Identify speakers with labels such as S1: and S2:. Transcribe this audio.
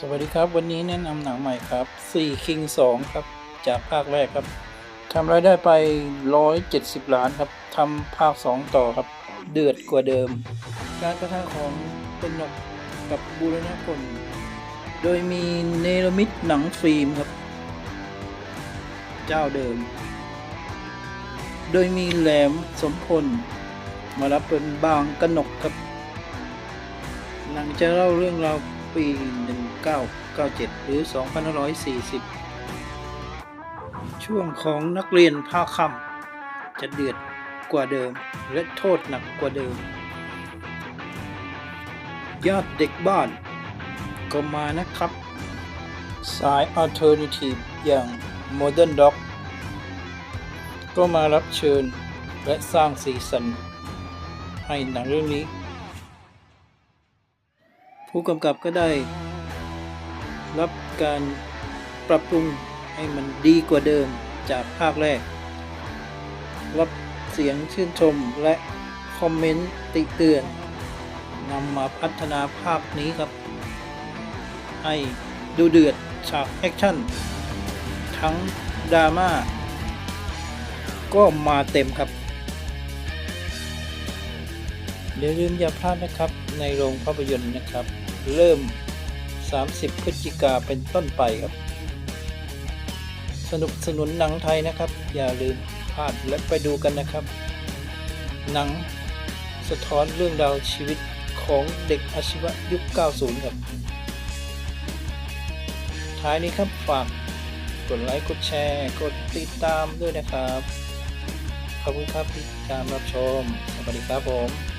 S1: สวัสดีครับ วันนี้แนะนำหนังใหม่ครับ4 King 2 ครับ จากภาคแรกครับทำรายได้ไป 170 ล้านครับทำภาค 2 ต่อครับ เดือดกว่าเดิม การกระทำของเป็นนกกับบูรณะพลโดยมีเนรมิตหนังฟิล์มครับ เจ้าเดิม โดยมีแหลมสมพล มารับเป็นบางกนกครับหนังจะเล่าเรื่องราว ปี 1997 หรือ 2540 ช่วงของนักเรียนภาคค่ำจะเดือดกว่าเดิม และโทษหนักกว่าเดิมญาติเด็กบ้าน ก็มานะครับ สายอัลเทอร์นทีฟอย่าง Modern Dog ก็มารับเชิญและสร้างสีสันให้หนังเรื่องนี้ ผู้กำกับก็ได้รับการปรับปรุงให้มันดีกว่าเดิมจากภาคแรก รับเสียงชื่นชมและคอมเมนต์ติเตือนนำมาพัฒนาภาคนี้ครับ ให้ดูเดือดฉากแอคชั่น ทั้งดราม่าก็มาเต็มครับอย่าลืมอย่าพลาดนะครับในโรงภาพยนตร์นะครับ เริ่ม 30 พฤศจิกาเป็นต้นไปครับ สนุกสนุนหนังไทยนะครับ อย่าลืมพลาดและไปดูกันนะครับ หนังสะท้อนเรื่องราวชีวิตของเด็กอาชีวะยุค 90 ครับ ท้ายนี้ครับฝากกดไลค์ กดแชร์ กดติดตามด้วยนะครับ ขอบคุณครับที่ติดตามรับชม สวัสดีครับผม